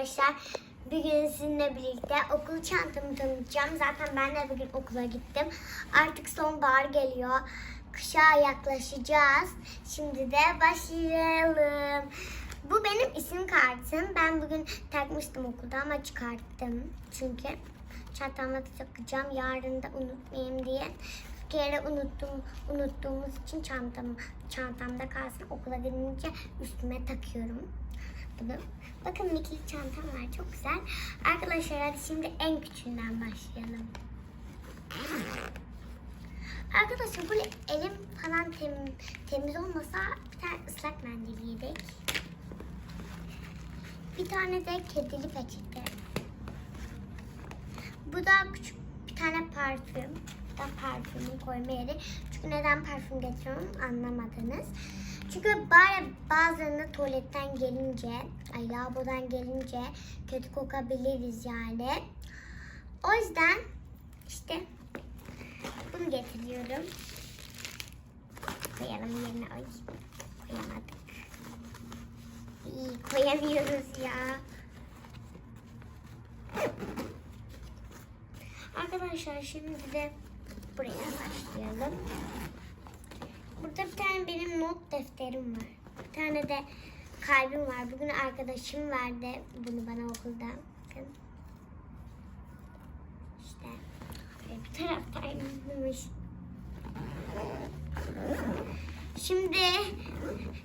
arkadaşlar. Bugün sizinle birlikte okul çantamı tanıtacağım. Zaten ben de bugün okula gittim. Artık sonbahar geliyor. Kışa yaklaşacağız. Şimdi de başlayalım. Bu benim isim kartım. Ben bugün takmıştım okulda ama çıkarttım. Çünkü çantamda da takacağım. Yarın da unutmayayım diye. Bir kere unuttum, unuttuğumuz için çantam, çantamda kalsın. Okula gidince üstüme takıyorum bunu. Bakın Mickey çantam var. Çok güzel. Arkadaşlar hadi şimdi en küçüğünden başlayalım. Arkadaşlar böyle elim falan tem, temiz olmasa bir tane ıslak mendil yedik. Bir tane de kedili peçete. Bu da küçük bir tane parfüm. Bu da parfümü koyma yeri. Çünkü neden parfüm getiriyorum anlamadınız. Çünkü bari bazılarında tuvaletten gelince, ay lavabodan gelince kötü kokabiliriz yani. O yüzden işte bunu getiriyorum. Koyalım yerine. Ay koyamadık. İyi koyamıyoruz ya. Arkadaşlar şimdi de buraya başlayalım. Not defterim var. Bir tane de kalbim var. Bugün arkadaşım verdi bunu bana okulda. Bakın. İşte böyle bir taraftaymış. Şimdi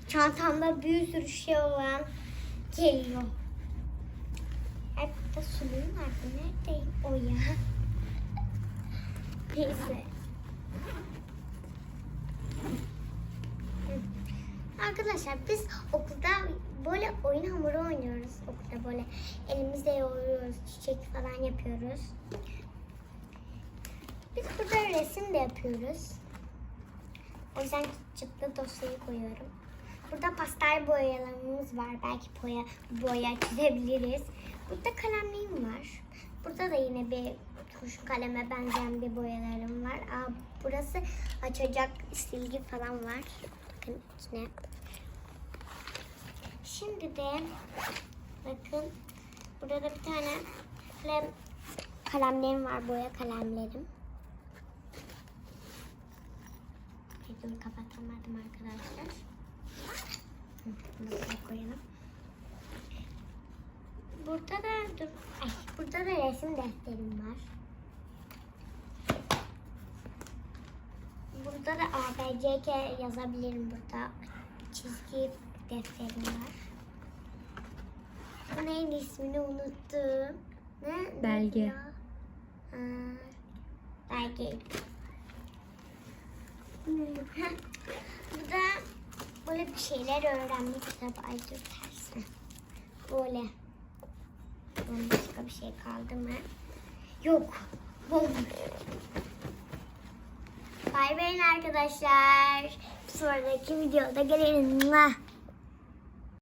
çantamda bir sürü şey olan geliyor. Hep de suyum vardı. Neredeyim o ya? Neyse. Arkadaşlar biz okulda böyle oyun hamuru oynuyoruz. Okulda böyle elimizle yoğuruyoruz, çiçek falan yapıyoruz. Biz burada resim de yapıyoruz. O yüzden çıktı dosyayı koyuyorum. Burada pastel boyalarımız var. Belki boya, boya çizebiliriz. Burada kalemliğim var. Burada da yine bir kurşun kaleme benzeyen bir boyalarım var. Aa, burası açacak silgi falan var. Bakın içine. Şimdi de bakın burada da bir tane kalem, kalemlerim var. Boya kalemlerim. Videoyu kapatamadım arkadaşlar. Bunu koyalım. Burada da dur, ay, burada da resim defterim var. Burada da ABCK yazabilirim burada. Çizgi defterim var. Bu neyin ismini unuttum. Ne? Belge. Ne? Ha, belge. Bu da böyle bir şeyler öğrenme kitabı. Ay dur tersi. Böyle. Başka bir şey kaldı mı? Yok. Olmuş. Bay bayın arkadaşlar. Bir sonraki videoda gelelim.